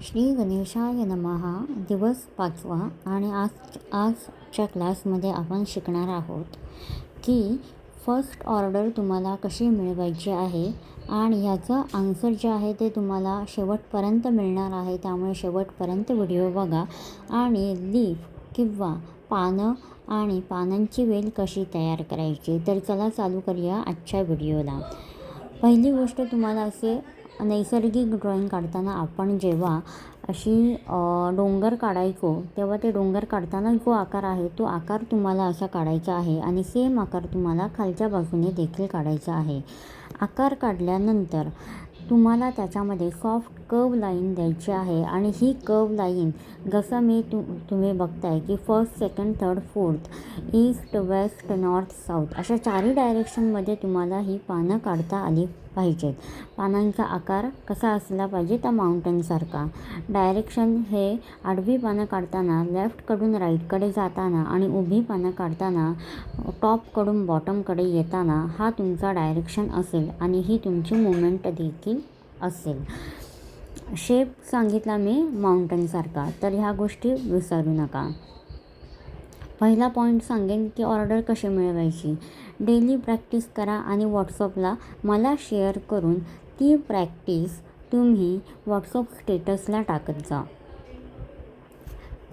श्री गणेशाय नमहा दिवस पाचवा आणि आज आजच्या क्लासमध्ये आपण शिकणार आहोत की फर्स्ट ऑर्डर तुम्हाला कशी मिळवायची आहे आणि ह्याचं आन्सर जे आहे ते तुम्हाला शेवटपर्यंत मिळणार आहे. त्यामुळे शेवटपर्यंत व्हिडिओ बघा आणि लीफ किंवा पानं आणि पानांची वेल कशी तयार करायची. तर चला चालू करूया आजच्या व्हिडिओला. पहिली गोष्ट तुम्हाला असे नैसर्गिक ड्रॉईंग काढताना आपण जेव्हा अशी डोंगर काढायचो तेव्हा ते डोंगर काढताना जो आकार आहे तो आकार तुम्हाला असा काढायचा आहे आणि सेम आकार तुम्हाला खालच्या बाजूने देखील काढायचा आहे. आकार काढल्यानंतर तुम्हाला त्याच्यामध्ये सॉफ्ट कर्व लाईन द्यायची आहे आणि ही कर्व लाईन जसं मी तु तुम्ही बघताय की first second third fourth east west north south अशा चारही डायरेक्शनमध्ये तुम्हाला ही पानं काढता आली पाहिजेत. पानांचा आकार कसा असला पाहिजे त्या माउंटेनसारखा डायरेक्शन हे आडवी पानं काढताना लेफ्टकडून राईटकडे जाताना आणि उभी पानं काढताना टॉपकडून बॉटमकडे येताना हा तुमचा डायरेक्शन असेल आणि ही तुमची मुवमेंट देखील असेल. शेप सांगितला मी माउंटनसारखा तर ह्या गोष्टी विसरू नका. पहिला पॉईंट सांगेन की ऑर्डर कशी मिळवायची. डेली प्रॅक्टिस करा आणि व्हॉट्सअपला मला शेअर करून ती प्रॅक्टिस तुम्ही व्हॉट्सअप स्टेटसला टाकत जा.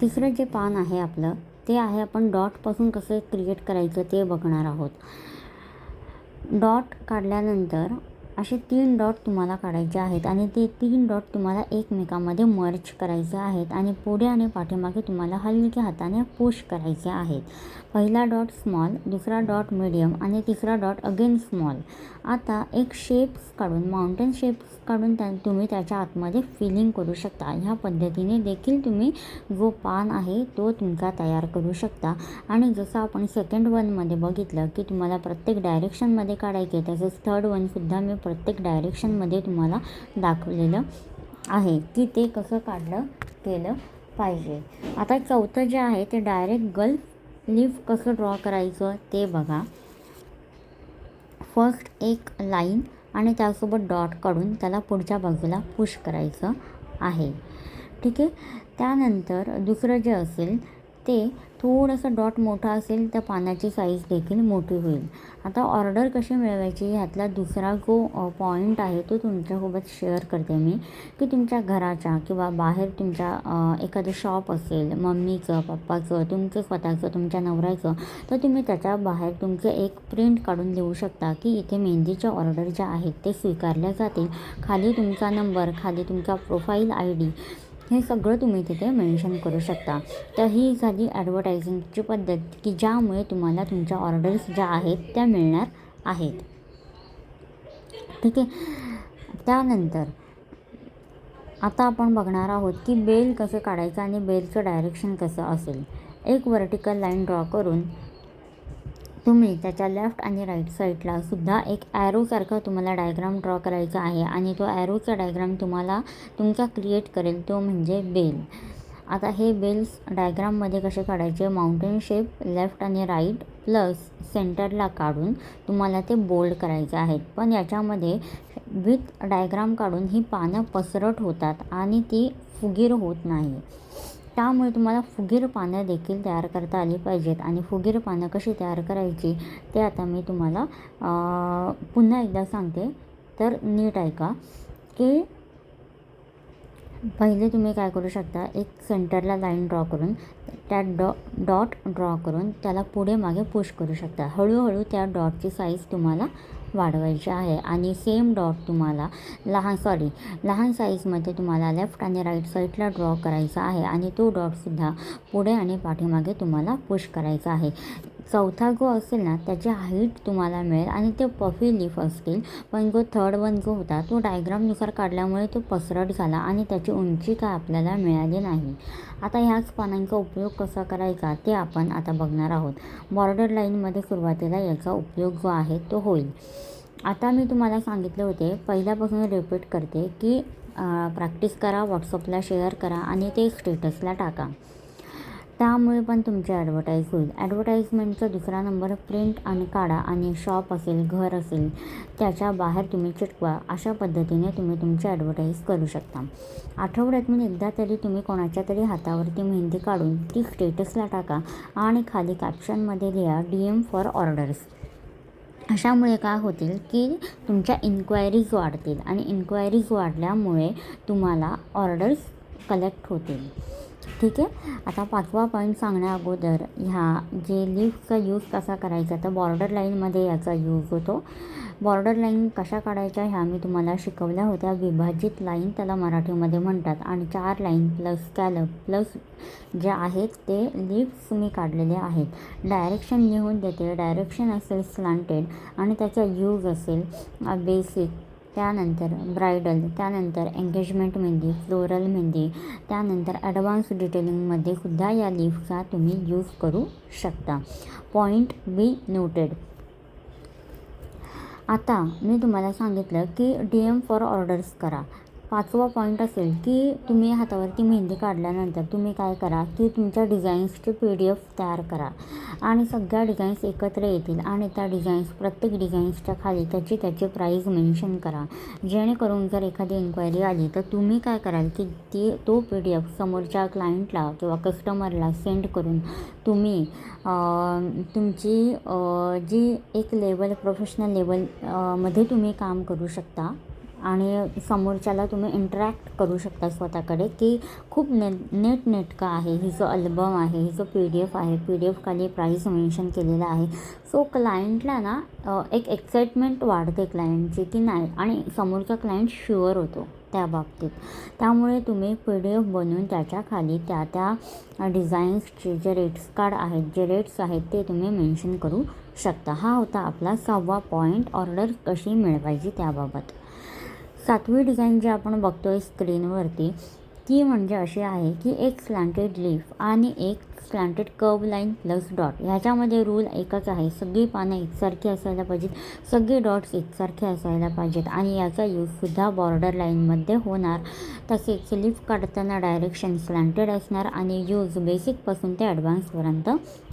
तिसरं जे पान आहे आपलं ते आहे आपण डॉटपासून कसं क्रिएट करायचं ते बघणार आहोत. डॉट काढल्यानंतर असे तीन डॉट तुम्हाला काढायचे आहेत आणि ते तीन डॉट तुम्हाला एकमेकामध्ये मर्ज करायचे आहेत आणि पुढे आणि पाठीमागे तुम्हाला हलक्या हाताने पुश करायचे आहेत. पहिला डॉट स्मॉल दुसरा डॉट मिडियम आणि तिसरा डॉट अगेन स्मॉल. आता एक शेप्स काढून माउंटेन शेप्स काढून त्या तुम्ही त्याच्या आतमध्ये फिलिंग करू शकता. ह्या पद्धतीने देखील तुम्ही जो पान आहे तो तुमचा तयार करू शकता. आणि जसं आपण सेकंड वनमध्ये बघितलं की तुम्हाला प्रत्येक डायरेक्शनमध्ये काढायचे तसंच थर्ड वनसुद्धा मी प्रत्येक डायरेक्शनमध्ये तुम्हाला दाखवलेलं आहे की ते कसं काढलं केलं पाहिजे. आता चौथं जे आहे ते डायरेक्ट गल्फ लिफ कसं ड्रॉ करायचं ते बघा. फर्स्ट एक लाईन आणि त्यासोबत डॉट काढून त्याला पुढच्या बाजूला पुश करायचं आहे. ठीक आहे? त्यानंतर दुसरं जे असेल ते थोडंसं डॉट मोठा असेल तर पानाची साईज देखील मोठी होईल. आता ऑर्डर कशी मिळवायची ह्यातला दुसरा जो पॉईंट आहे तो तुमच्यासोबत शेअर करते मी. की तुमच्या घराच्या किंवा बाहेर तुमच्या एखादं शॉप असेल मम्मीचं पप्पाचं तुमचं स्वतःचं तुमच्या नवऱ्याचं तर तुम्ही त्याच्या बाहेर तुमचं एक प्रिंट काढून देऊ शकता की इथे मेहंदीच्या ऑर्डर ज्या आहेत ते स्वीकारल्या जातील. खाली तुमचा नंबर खाली तुमचा प्रोफाईल आय डी हे सगळं तुम्ही तिथे मेन्शन करू शकता. तर ही झाली ॲडव्हर्टायझिंगची पद्धत की ज्यामुळे तुम्हाला तुमच्या ऑर्डर्स ज्या आहेत त्या मिळणार आहेत. ठीक आहे? त्यानंतर आता आपण बघणार आहोत की बेल कसं काढायचं आणि बेलचं डायरेक्शन कसं असेल. एक वर्टिकल लाईन ड्रॉ करून तुम्ही त्याच्या लेफ्ट आणि राईट साईडला सुद्धा एक ॲरोसारखा तुम्हाला डायग्राम ड्रॉ करायचा आहे आणि तो ॲरोचा डायग्राम तुम्हाला तुमचा क्रिएट करेल तो म्हणजे बेल आता हे बेल्स डायग्राममध्ये कसे काढायचे? माउंटेन शेप लेफ्ट आणि राईट प्लस सेंटरला काढून तुम्हाला ते बोल्ड करायचे आहेत. पण याच्यामध्ये विथ डायग्राम काढून ही पानं पसरट होतात आणि ती फुगीर होत नाही. त्यामुळे तुम्हाला फुगीर पानं देखील तयार करता आली पाहिजेत. आणि फुगीर पानं कशी तयार करायची ते आता मी तुम्हाला पुन्हा एकदा सांगते. तर नीट ऐका की पहिले तुम्ही काय करू शकता एक सेंटरला लाईन ड्रॉ करून त्या डॉ डॉट ड्रॉ करून त्याला पुढे मागे पुश करू शकता. हळूहळू त्या डॉटची साईज तुम्हाला वाढवायचे आहे. आणि सेम डॉट तुम्हाला लहान सॉरी लहान साईजमध्ये तुम्हाला लेफ्ट आणि राईट साईडला ड्रॉ करायचा आहे. आणि तो डॉटसुद्धा पुढे आणि पाठीमागे तुम्हाला पुश करायचा आहे. चौथा जो असेल ना त्याची हाईट तुम्हाला मिळेल आणि ते पफी लीफ असतील. पण जो थर्ड वन जो होता. तो डायग्रामनुसार काढल्यामुळे तो पसरट झाला आणि त्याची उंची काय आपल्याला मिळाली नाही. आता ह्याच पानांचा उपयोग कसा करायचा ते आपण आता बघणार आहोत. बॉर्डर लाईनमध्ये सुरुवातीला याचा उपयोग जो आहे तो होईल. आता मी तुम्हाला सांगितले होते पहिल्यापासून रिपीट करते की प्रॅक्टिस करा व्हॉट्सअपला शेअर करा आणि ते स्टेटसला टाका. त्यामुळे पण तुमची ॲडव्हर्टाईज होईल. ॲडव्हर्टाईजमेंटचा दुसरा नंबर प्रिंट आणि काढा आणि शॉप असेल घर असेल त्याच्या बाहेर तुम्ही चिटकवा. अशा पद्धतीने तुम्ही तुमची ॲडव्हर्टाईज करू शकता. आठवड्यातून एकदा तरी तुम्ही कोणाच्या तरी हातावरती मेहंदी काढून ती स्टेटसला टाका आणि खाली कॅप्शनमध्ये लिहा डी एम फॉर ऑर्डर्स अशामुळे काय होतील की तुमच्या इन्क्वायरीज वाढतील आणि इन्क्वायरीज वाढल्यामुळे तुम्हाला ऑर्डर्स कलेक्ट होतील. ठीक आहे? आता पाचवा पॉईंट सांगण्या अगोदर. ह्या जे लिफ्टचा यूज कसा करायचा तर बॉर्डर लाईनमध्ये याचा यूज होतो. बॉर्डर लाईन कशा काढायच्या ह्या मी तुम्हाला शिकवल्या होत्या. विभाजित लाईन त्याला मराठीमध्ये म्हणतात. आणि चार लाईन प्लस स्कॅलप प्लस जे आहेत ते लिफ्ट्स मी काढलेले आहेत. डायरेक्शन लिहून देते. डायरेक्शन असेल स्लांटेड आणि त्याचा यूज असेल बेसिक त्यानंतर ब्रायडल त्यानंतर एंगेजमेंट मेहंदी फ्लोरल मेहंदी त्यानंतर ॲडव्हान्स डिटेलिंगमध्ये सुद्धा या लिफ्टचा तुम्ही यूज करू शकता. पॉईंट बी नोटेड आता मी तुम्हाला सांगितलं की डी एम फॉर ऑर्डर्स करा. पाचवा पॉईंट असेल की तुम्ही हातावरती मेहंदी काढल्यानंतर तुम्ही काय करा की तुमच्या डिझाईन्सचे पी डी एफ तयार करा. आणि सगळ्या डिझाईन्स एकत्र येतील आणि त्या डिझाईन्स प्रत्येक डिझाईन्सच्या खाली त्याची त्याची प्राईज मेन्शन करा. जेणेकरून जर एखादी इन्क्वायरी आली तर तुम्ही काय कराल की ती तो पी डी एफ समोरच्या क्लायंटला किंवा कस्टमरला सेंड करून तुम्ही तुमची जी एक लेवल प्रोफेशनल लेवलमध्ये तुम्ही काम करू शकता. आणि समोरच्याला तुम्ही इंटरॅक्ट करू शकता स्वतःकडे की खूप ने नेट नेटका आहे हिचं अल्बम आहे हिचं पी डी एफ आहे पी डी एफ खाली प्राईस मेन्शन केलेलं आहे. सो क्लायंटला ना एक एक्साइटमेंट वाढते क्लायंटची की नाही? आणि समोरचा क्लायंट शुअर होतो त्या बाबतीत. त्यामुळे तुम्ही पी डी एफ बनवून त्याच्याखाली त्या त्या डिझाईन्सचे जे रेट्स कार्ड आहेत जे रेट्स आहेत ते तुम्ही मेन्शन करू शकता. हा होता आपला सहावा पॉईंट ऑर्डर कशी मिळवायची त्याबाबत. सातवी डिझाईन जी आपण बघतो आहे स्क्रीनवरती ती म्हणजे अशी आहे की एक स्लँटेड लीफ आणि एक slanted curve line plus dot ह्याच्यामध्ये रूल एकच आहे सगळी पानं एकसारखी असायला पाहिजेत सगळे डॉट्स एकसारखे असायला पाहिजेत आणि याचा यूजसुद्धा बॉर्डर लाईनमध्ये होणार. तसेच लीफ काढताना डायरेक्शन स्लँटेड असणार आणि यूज बेसिकपासून ते ॲडव्हान्सपर्यंत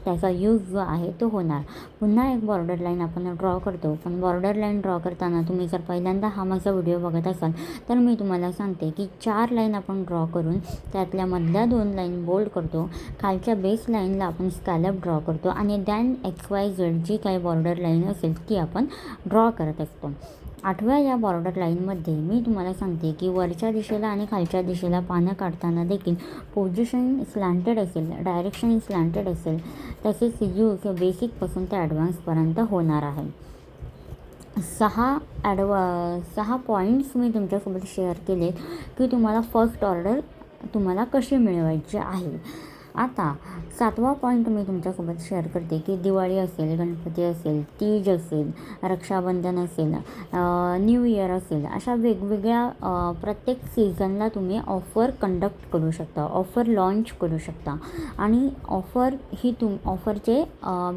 त्याचा यूज जो आहे तो होणार. पुन्हा एक बॉर्डर लाईन आपण ड्रॉ करतो. पण बॉर्डर लाईन ड्रॉ करताना तुम्ही जर पहिल्यांदा हा माझा व्हिडिओ बघत असाल तर मी तुम्हाला सांगते की चार लाईन आपण ड्रॉ करून त्यातल्या मधल्या दोन लाईन बोल्ड करतो. खालच्या बेस लाईनला आपण स्कॅलप ड्रॉ करतो आणि दॅन एक्स वाय झेड जी काही बॉर्डर लाईन असेल ती आपण ड्रॉ करत असतो. आठव्या या बॉर्डर लाईनमध्ये मी तुम्हाला सांगते की वरच्या दिशेला आणि खालच्या दिशेला पानं काढताना देखील पोझिशन स्लँटेड असेल डायरेक्शन स्लँटेड असेल तसेच यूज बेसिकपासून ते ॲडव्हान्सपर्यंत होणार आहे. सहा ॲडव सहा पॉईंट्स मी तुमच्यासोबत शेअर केले की तुम्हाला फर्स्ट ऑर्डर तुम्हाला कशी मिळवायची आहे. आता सातवा पॉईंट मी तुमच्यासोबत शेअर करते की दिवाळी असेल गणपती असेल तीज असेल रक्षाबंधन असेल न्यू इयर असेल अशा वेगवेगळ्या प्रत्येक सीझनला तुम्ही ऑफर कंडक्ट करू शकता ऑफर लॉन्च करू शकता. आणि ऑफर ही तुम ऑफरचे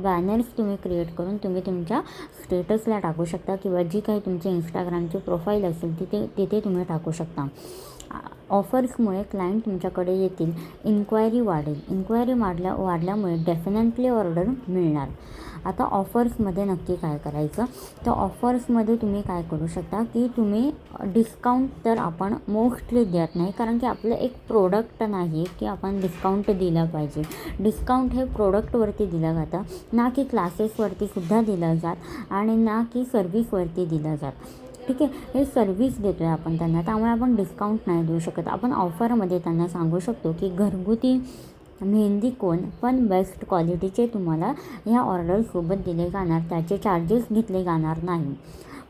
बॅनर्स तुम्ही क्रिएट करून तुम्ही तुमच्या स्टेटसला टाकू शकता किंवा जी काही तुमची इंस्टाग्रामची प्रोफाईल असेल तिथे तिथे तुम्ही टाकू शकता. ऑफर्समुळे क्लायंट तुमच्याकडे येतील. इन्क्वायरी वाढेल. इन्क्वायरी वाढल्या वाढल्यामुळे डेफिनेटली ऑर्डर मिळणार. आता ऑफर्समध्ये नक्की काय करायचं? तर ऑफर्समध्ये तुम्ही काय करू शकता की तुम्ही डिस्काउंट तर आपण मोस्टली देत नाही कारण की आपलं एक प्रोडक्ट नाही की आपण डिस्काउंट दिलं पाहिजे. डिस्काउंट हे प्रोडक्टवरती दिलं जातं ना की क्लासेसवरती सुद्धा दिलं जात आणि ना की सर्विसवरती दिलं जात. ठीक आहे. हे सर्विस देतो आहे आपण त्यांना. त्यामुळे आपण डिस्काउंट नाही देऊ शकत. आपण ऑफरमध्ये त्यांना सांगू शकतो की घरगुती मेहंदी कोण पण बेस्ट क्वालिटीचे तुम्हाला ह्या ऑर्डरसोबत दिले जाणार. त्याचे चार्जेस घेतले जाणार नाही.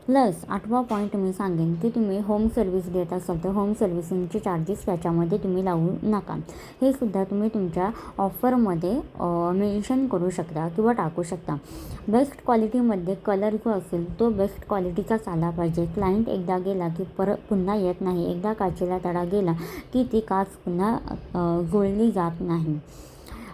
प्लस आठवा पॉईंट मी सांगेन की तुम्ही होम सर्व्हिस देत असाल तर होम सर्व्हिसिंगचे चार्जेस त्याच्यामध्ये तुम्ही लावू नका. हे सुद्धा तुम्ही तुमच्या ऑफरमध्ये मेन्शन करू शकता किंवा टाकू शकता. बेस्ट क्वालिटीमध्ये कलर जो असेल तो बेस्ट क्वालिटीचाच आला पाहिजे. क्लायंट एकदा गेला की परत पुन्हा येत नाही. एकदा काचेला तडा गेला की ती काच पुन्हा जुळली जात नाही.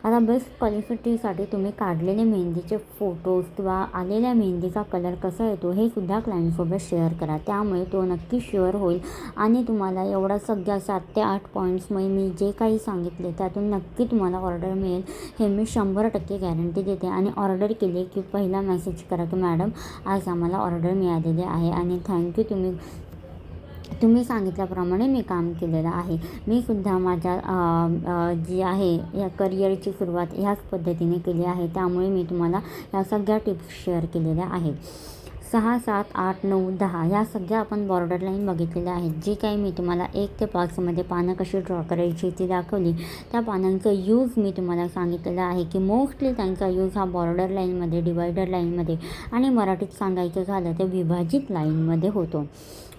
आता बेस्ट क्वालिफिटीसाठी तुम्ही काढलेले मेहंदीचे फोटोज किंवा आलेल्या मेहंदीचा कलर कसा येतो हे सुद्धा क्लायंटसोबत शेअर करा. त्यामुळे तो नक्की शुअर होईल. आणि तुम्हाला एवढा सगळ्या सात ते आठ पॉईंट्समध्ये मी जे काही सांगितले त्यातून नक्की तुम्हाला ऑर्डर मिळेल. हे मी शंभर टक्के गॅरंटी देते. आणि ऑर्डर केली की पहिला मेसेज करा की मॅडम आज आम्हाला ऑर्डर मिळालेली आहे. आणि थँक्यू तुम्ही तुम्ही सांगितल्याप्रमाणे मी काम केलेलं आहे. मी सुद्धा माझ्या जी आहे या करिअरची सुरुवात ह्याच पद्धतीने केली आहे. त्यामुळे मी तुम्हाला या सगळ्या टिप्स शेअर केलेल्या आहेत. सहा सात आठ नऊ दहा ह्या सगळ्या आपण बॉर्डर लाईन बघितलेल्या आहेत. जी काही मी तुम्हाला एक ते पाचमध्ये पानं कशी ड्रॉ करायची ती दाखवली त्या पानांचा यूज मी तुम्हाला सांगितलेला आहे की मोस्टली त्यांचा यूज हा बॉर्डर लाईनमध्ये डिवायडर लाईनमध्ये आणि मराठीत सांगायचं झालं तर विभाजित लाईनमध्ये होतो.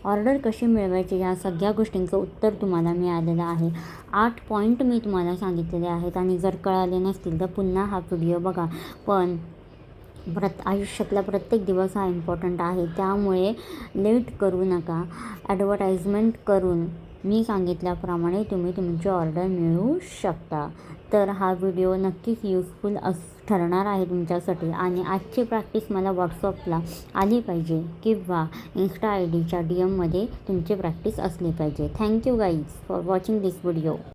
ऑर्डर कशी मिळवायची या सगळ्या गोष्टींचं उत्तर तुम्हाला मिळालेलं आहे. आठ पॉईंट मी तुम्हाला सांगितलेले आहेत आणि जर कळाले नसतील तर पुन्हा हा व्हिडिओ बघा. पण प्रत आयुष्यातला प्रत्येक दिवस हा इम्पॉर्टंट आहे. त्यामुळे लेट करू नका. ॲडव्हर्टाईजमेंट करून मी सांगितल्याप्रमाणे तुम्ही तुमची ऑर्डर मिळवू शकता. तर हा व्हिडिओ नक्कीच यूजफुल अस ठरणार आहे तुमच्यासाठी आणि आजची प्रॅक्टिस मला व्हॉट्सअपला आली पाहिजे किंवा इन्स्टा आय डीच्या डी एममध्ये तुमची प्रॅक्टिस असली पाहिजे. Thank you guys for watching this video